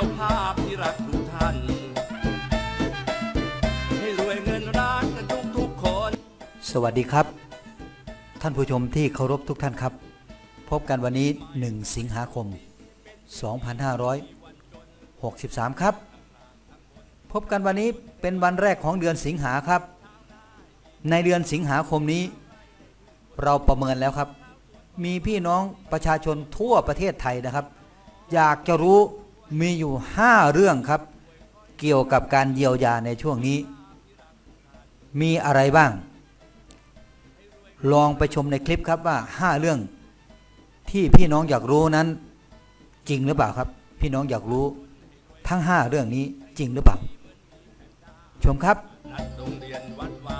ยวภาพที่รักทุกท่าน ให้รวยเงินร้านกันทุกทุกคน สวัสดีครับ ท่านผู้ชมที่เคารพทุกท่านครับ พบกันวันนี้ 1 สิงหาคม 2563 ครับ พบกันวันนี้เป็นวันแรกของเดือนสิงหาครับ ในเดือนสิงหาคมนี้ เราประเมินแล้วครับ มีพี่น้องประชาชนทั่วประเทศไทยนะครับ อยากจะรู้ มีอยู่ 5 เรื่องครับ เกี่ยวกับการเยียวยาในช่วงนี้ มีอะไรบ้าง ลองไปชมในคลิปครับว่า 5 เรื่องที่พี่น้องอยากรู้นั้น จริงหรือเปล่าครับ พี่น้องอยากรู้ทั้ง 5 เรื่องนี้จริงหรือเปล่า ชมครับ เรียนวัดวา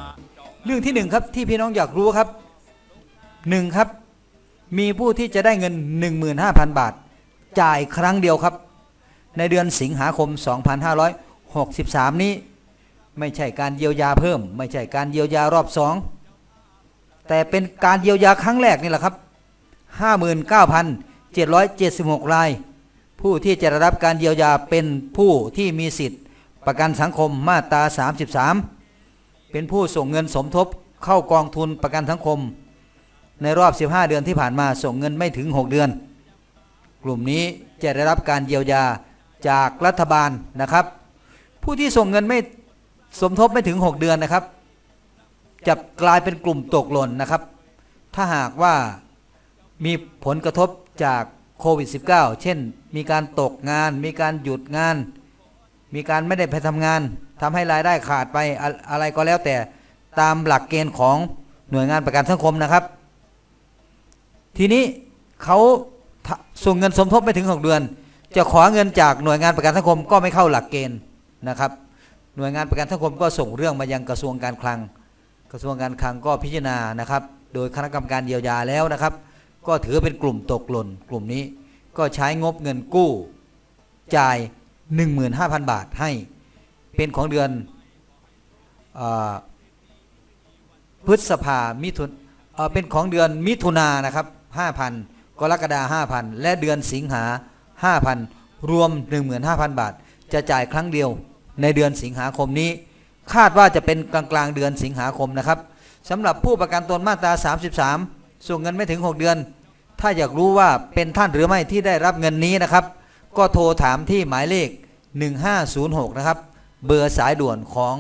เรื่องที่หนึ่งครับที่พี่น้องอยากรู้ครับหนึ่งครับ มีผู้ที่จะได้เงิน 15,000 บาท จ่ายครั้งเดียวครับ ในเดือนสิงหาคม 2563 นี้ ไม่ใช่การเยียวยาเพิ่ม ไม่ใช่การเยียวยารอบสองแต่เป็นการเยียวยาครั้งแรกนี่แหละครับ 59,776 ราย ผู้ที่จะได้รับการเยียวยาเป็นผู้ที่มีสิทธิ์ ประกันสังคมมาตรา 33 เป็นผู้ส่งเงินสมทบเข้ากองทุนประกันสังคม ในรอบ 15 เดือนที่ผ่านมาส่งเงินไม่ถึง 6 เดือน กลุ่มนี้จะได้รับการเยียวยา จากรัฐบาลนะครับ ผู้ที่ส่งเงินไม่สมทบไม่ถึง 6 เดือนนะครับ จะกลายเป็นกลุ่มตกหล่นนะครับ ถ้าหากว่ามีผลกระทบจากโควิด -19 เช่น มีการตกงาน มีการหยุดงาน มีการไม่ได้ไปทำงานทำให้รายได้ขาดไปอะอะไรก็แล้วแต่ตามหลักเกณฑ์ของหน่วยงานประกันสังคมนะครับ ทีนี้เขาส่งเงินสมทบไม่ถึง 6 เดือน จะขอเงินจากหน่วยงานประกันสังคมก็ไม่เข้าหลักเกณฑ์นะครับ หน่วยงานประกันสังคมก็ส่งเรื่องมายังกระทรวงการคลัง กระทรวงการคลังก็พิจารณานะครับ โดยคณะกรรมการเยียวยาแล้วนะครับ ก็ถือเป็นกลุ่มตกหล่นกลุ่มนี้ก็ใช้งบเงินกู้จ่าย 15,000 บาทให้เป็นของเดือนอพฤษภามิถุนเป็นของเดือนมิถุนายนะครับ 5,000กรกฎาคม5,000 และเดือนสิงหา 5,000 รวม 15,000 บาท จะจ่ายครั้งเดียวในเดือนสิงหาคมนี้ คาดว่าจะเป็นกลางกลางๆเดือนสิงหาคมนะครับสำหรับผู้ประกันตนมาตรา 33 ส่งเงินไม่ถึง 6 เดือน ถ้าอยากรู้ว่าเป็นท่านหรือไม่ที่ได้รับเงินนี้นะครับ ก็โทรถามที่หมายเลข 1506 นะครับ เบอร์สายด่วนของ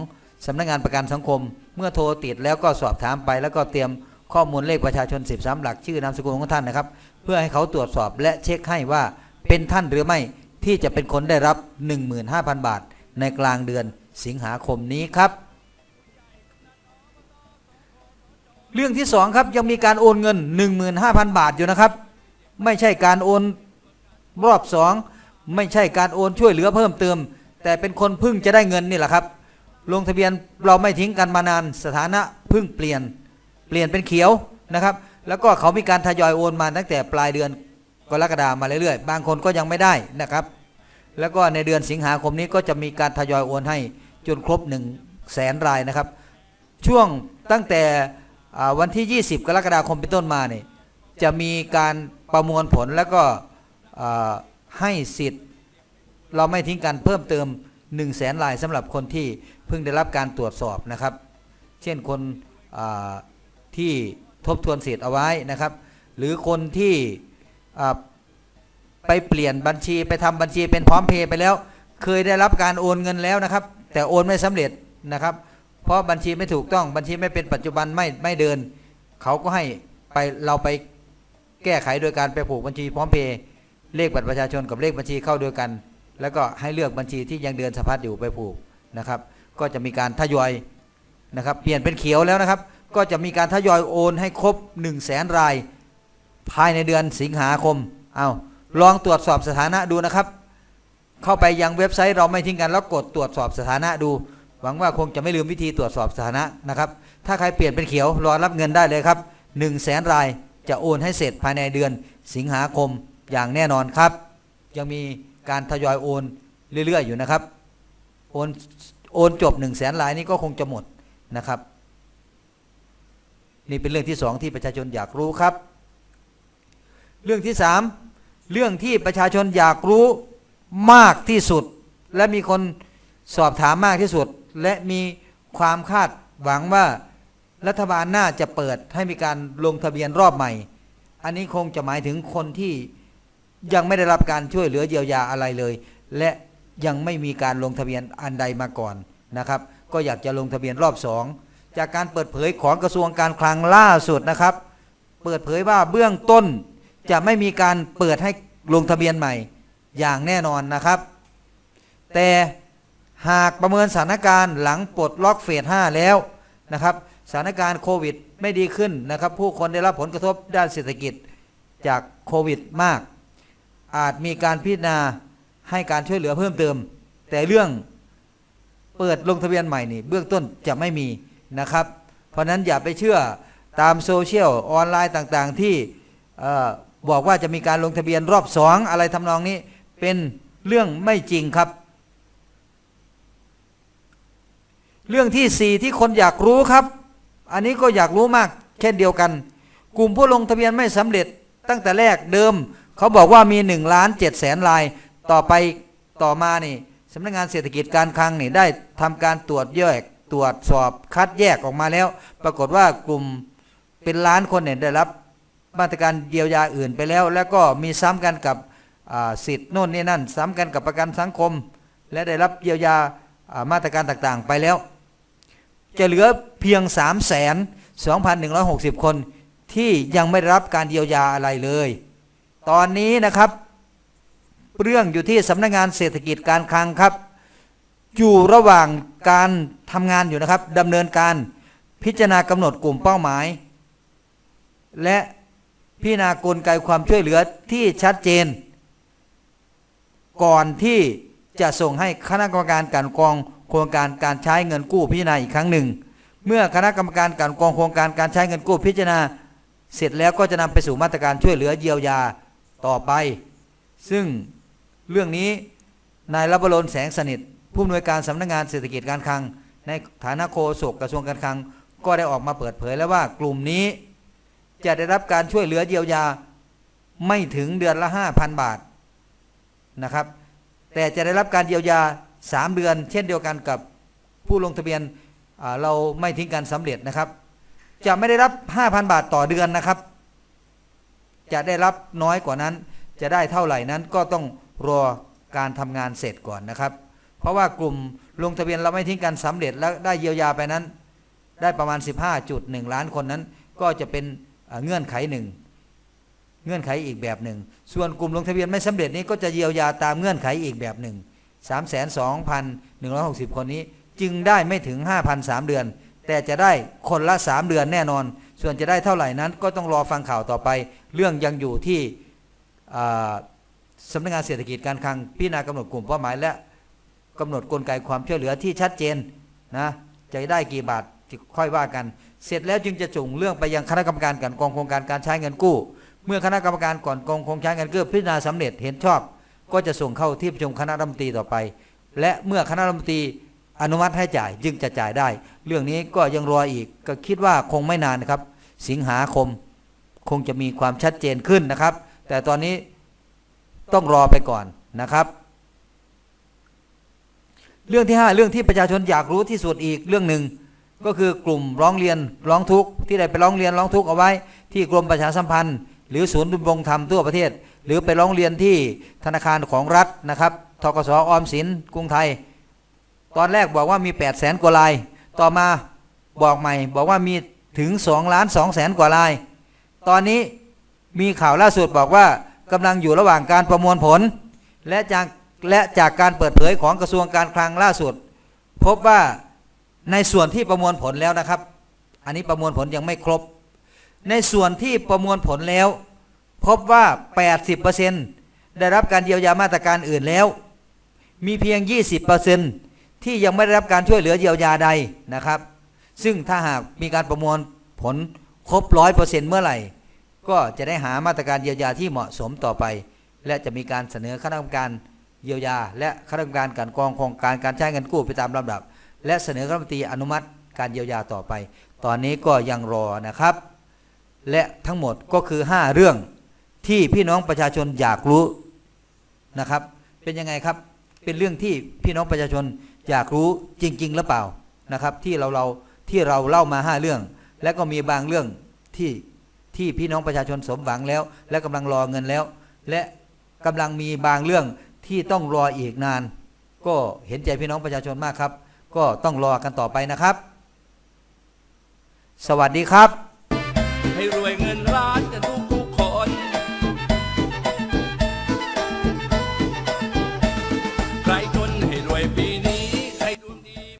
สำนักงานประกันสังคม เมื่อโทรติดแล้วก็สอบถามไปแล้วก็เตรียมข้อมูลเลขประชาชน 13 หลักชื่อนามสกุลของท่านนะครับ เพื่อให้เขาตรวจสอบและเช็คให้ว่า เป็นท่านหรือไม่ที่จะเป็นคนได้รับ 15,000 บาท ในกลางเดือนสิงหาคมนี้ครับ เรื่องที่สองครับยังมีการโอนเงิน 15,000 บาทอยู่นะครับ ไม่ใช่การโอนรอบสองไม่ใช่การโอนช่วยเหลือเพิ่มเติม แต่เป็นคนพึ่งจะได้เงินนี่แหละครับ ลงทะเบียนเราไม่ทิ้งกันมานานสถานะพึ่งเปลี่ยนเปลี่ยนเป็นเขียวนะครับ แล้วก็เขามีการทยอยโอนมาตั้งแต่ปลายเดือน กรกฎามาเรื่อยๆ บางคนก็ยังไม่ได้นะครับ แล้วก็ในเดือนสิงหาคมนี้ก็จะมีการทยอยโอนให้จนครบ1 0 0 0 0แสนรายนะครับ ช่วงตั้งแต่วันที่ 20 กรกฎาคมเป็นต้นมาเนี่ยจะมีการประมวลผลแล้วก็ให้สิทธิ์ เราไม่ทิ้งกันเพิ่มเติม1 0 0 0 0แสนรายสำหรับคนที่เพิ่งได้รับการตรวจสอบนะครับ เช่นคนที่ทบทวนสิทธิ์เอาไว้นะครับ หรือคนที่ ไปเปลี่ยนบัญชีไปทำบัญชีเป็นพร้อมเพย์ไปแล้ว เคยได้รับการโอนเงินแล้วนะครับ แต่โอนไม่สำเร็จนะครับ เพราะบัญชีไม่ถูกต้องบัญชีไม่เป็นปัจจุบันไม่ไม่เดิน เขาก็ให้ไปเราไปแก้ไขโดยการไปผูกบัญชีพร้อมเพย์เลขบัตรประชาชนกับเลขบัญชีเข้าด้วยกัน แล้วก็ให้เลือกบัญชีที่ยังเดินสะพัดอยู่ไปผูกนะครับ ก็จะมีการทยอยนะครับ เปลี่ยนเป็นเขียวแล้วนะครับ ก็จะมีการทยอยโอนให้ครบ 1 0 0 0 0แสนราย ภายในเดือนสิงหาคม เอาลองตรวจสอบสถานะดูนะครับ เข้าไปยังเว็บไซต์เราไม่ทิ้งกันแล้วกดตรวจสอบสถานะดู หวังว่าคงจะไม่ลืมวิธีตรวจสอบสถานะนะครับ ถ้าใครเปลี่ยนเป็นเขียวรอรับเงินได้เลยครับ1 0 0 0 0แสนรายจะโอนให้เสร็จภายในเดือนสิงหาคมอย่างแน่นอนครับ ยังมีการทยอยโอนเรื่อยๆอยู่นะครับโอนโอนจบ1 0 0 0 0แสนรายนี้ก็คงจะหมดนะครับ นี่เป็นเรื่องที่สองที่ประชาชนอยากรู้ครับ เรื่องที่สามเรื่องที่ประชาชนอยากรู้มากที่สุด และมีคนสอบถามมากที่สุด และมีความคาดหวังว่ารัฐบาลน่าจะเปิดให้มีการลงทะเบียนรอบใหม่ อันนี้คงจะหมายถึงคนที่ยังไม่ได้รับการช่วยเหลือเยียวยาอะไรเลย และยังไม่มีการลงทะเบียนอันใดมาก่อนนะครับ ก็อยากจะลงทะเบียนรอบสองจากการเปิดเผยของกระทรวงการคลังล่าสุดนะครับ เปิดเผยว่าเบื้องต้น จะไม่มีการเปิดให้ลงทะเบียนใหม่อย่างแน่นอนนะครับ แต่หากประเมินสถานการณ์หลังปลดล็อกเฟส 5 แล้วนะครับสถานการณ์โควิดไม่ดีขึ้นนะครับ ผู้คนได้รับผลกระทบด้านเศรษฐกิจจากโควิดมาก อาจมีการพิจารณาให้การช่วยเหลือเพิ่มเติม แต่เรื่องเปิดลงทะเบียนใหม่นี่เบื้องต้นจะไม่มีนะครับ เพราะนั้นอย่าไปเชื่อตามโซเชียลออนไลน์ต่างๆที่เออ บอกว่าจะมีการลงทะเบียนรอบสองอะไรทำนองนี้เป็นเรื่องไม่จริงครับ เรื่องที่สี่ที่คนอยากรู้ครับ อันนี้ก็อยากรู้มาก เช่นเดียวกัน กลุ่มผู้ลงทะเบียนไม่สำเร็จตั้งแต่แรกเดิม เขาบอกว่ามี1ล้าน7แสนลาย ต่อไปต่อมานี่สำนักงานเศรษฐกิจการคลังนี่ได้ทำการตรวจแยกตรวจสอบคัดแยกออกมาแล้ว ปรากฏว่ากลุ่มเป็นล้านคนเนี่ยได้รับ มาตรการเยียวยาอื่นไปแล้ว แล้วก็มีซ้ำกันกับสิทธิ์โน่นนี่นั่น ซ้ำกันกับประกันสังคม และได้รับเยียวยามาตรการต่างๆ ไปแล้ว จะเหลือเพียง 3 2 1 6 0 คนที่ยังไม่รับการเยียวยาอะไรเลย ตอนนี้นะครับ เรื่องอยู่ที่สำนักงานเศรษฐกิจการคลังครับ อยู่ระหว่างการทำงานอยู่นะครับดำเนินการพิจารณากำหนดกลุ่มเป้าหมาย และ พิจารณากลไกความช่วยเหลือที่ชัดเจน ก่อนที่จะส่งให้คณะกรรมการการกองโครงการการใช้เงินกู้พิจารณาอีกครั้งหนึ่ง เมื่อคณะกรรมการการกองโครงการการใช้เงินกู้พิจารณา เสร็จแล้วก็จะนำไปสู่มาตรการช่วยเหลือเยียวยาต่อไป ซึ่งเรื่องนี้นายรับรนแสงสนิท ผู้อำนวยการสำนักงานเศรษฐกิจการคลัง ในฐานะโฆษกกระทรวงการคลัง ก็ได้ออกมาเปิดเผยแล้วว่ากลุ่มนี้ จะได้รับการช่วยเหลือเยียวยาไม่ถึงเดือนละ5,000บาทนะครับ แต่จะได้รับการเยียวยา3เดือน เช่นเดียวกันกับผู้ลงทะเบียนเราไม่ทิ้งการสำเร็จนะครับ จะไม่ได้รับ 5,000 บาทต่อเดือนนะครับ จะได้รับน้อยกว่านั้น จะได้เท่าไหร่นั้นก็ต้องรอการทำงานเสร็จก่อนนะครับ เพราะว่ากลุ่มลงทะเบียนเราไม่ทิ้งการสำเร็จแล้วได้เยียวยาไปนั้น ได้ประมาณ 15.1 ล้านคนนั้น ก็จะเป็น เงื่อนไขหนึ่งเงื่อนไขอีกแบบหนึ่ง ส่วนกลุ่มลงทะเบียนไม่สำเร็จนี้ก็จะเยียวยาตามเงื่อนไขอีกแบบหนึ่ง32,160คนนี้ จึงได้ไม่ถึง5,003เดือน แต่จะได้คนละ3เดือนแน่นอน ส่วนจะได้เท่าไหร่นั้นก็ต้องรอฟังข่าวต่อไป เรื่องยังอยู่ที่สำนักงานเศรษฐกิจการคลังพิจารณากำหนดกลุ่มเป้าหมายและกำหนดกลไกความช่วยเหลือที่ชัดเจนนะจะได้กี่บาท ค่อยว่ากัน เสร็จแล้วจึงจะจุงเรื่องไปยังคณะกรรมการกันกองโครงการการใช้เงินกู้ เมื่อคณะกรรมการก่อนกองโครงการใช้เงินกู้พิจารณาสำเร็จเห็นชอบ ก็จะส่งเข้าที่ประชุมคณะรัฐมนตรีต่อไป และเมื่อคณะรัฐมนตรีอนุมัติให้จ่ายจึงจะจ่ายได้ เรื่องนี้ก็ยังรออีกก็คิดว่าคงไม่นานนะครับ สิงหาคมคงจะมีความชัดเจนขึ้นนะครับ แต่ตอนนี้ต้องรอไปก่อนนะครับ เรื่องที่ 5 เรื่องที่ประชาชนอยากรู้ที่สุดอีกเรื่องหนึ่ง ก็คือกลุ่มร้องเรียนร้องทุกข์ที่ได้ไปร้องเรียนร้องทุกข์เอาไว้ ที่กรมประชาสัมพันธ์ หรือศูนย์ดำรงธรรมทั่วประเทศ หรือไปร้องเรียนที่ธนาคารของรัฐนะครับทกสออมสินกรุงไทย ตอนแรกบอกว่ามี8 0 0แสนกว่าลาย ต่อมาบอกใหม่ บอกว่ามีถึง2ล้าน2แสนกว่าลาย ตอนนี้มีข่าวล่าสุดบอกว่ากำลังอยู่ระหว่างการประมวลผล และจากและจากการเปิดเผยของกระทรวงการคลังล่าสุด พบว่า ในส่วนที่ประมวลผลแล้วนะครับ อันนี้ประมวลผลยังไม่ครบ ในส่วนที่ประมวลผลแล้ว พบว่า 80%ได้รับการเยียวยามาตรการอื่นแล้ว มีเพียง 20%ที่ยังไม่ได้รับการช่วยเหลือเยียวยาใดนะครับ ซึ่งถ้าหากมีการประมวลผลครบ 100%เมื่อไหร่ ก็จะได้หามาตรการเยียวยาที่เหมาะสมต่อไป และจะมีการเสนอคณะกรรมการเยียวยา และคณะกรรมการกันกองโครงการการใช้เงินกู้ไปตามลำดับ และเสนอรัฐมนตรีอนุมัติการเยียวยาต่อไป ตอนนี้ก็ยังรอนะครับ และทั้งหมดก็คือ 5 เรื่องที่พี่น้องประชาชนอยากรู้นะครับ เป็นยังไงครับ เป็นเรื่องที่พี่น้องประชาชนอยากรู้จริง ๆ หรือเปล่านะครับ ที่เราเราที่เราเล่ามาห้าเรื่อง และก็มีบางเรื่องที่ที่พี่น้องประชาชนสมหวังแล้ว และกำลังรอเงินแล้ว และกำลังมีบางเรื่องที่ต้องรออีกนาน ก็เห็นใจพี่น้องประชาชนมากครับ ก็ต้องรอกันต่อไปนะครับ สวัสดีครับ ให้รวยเงิน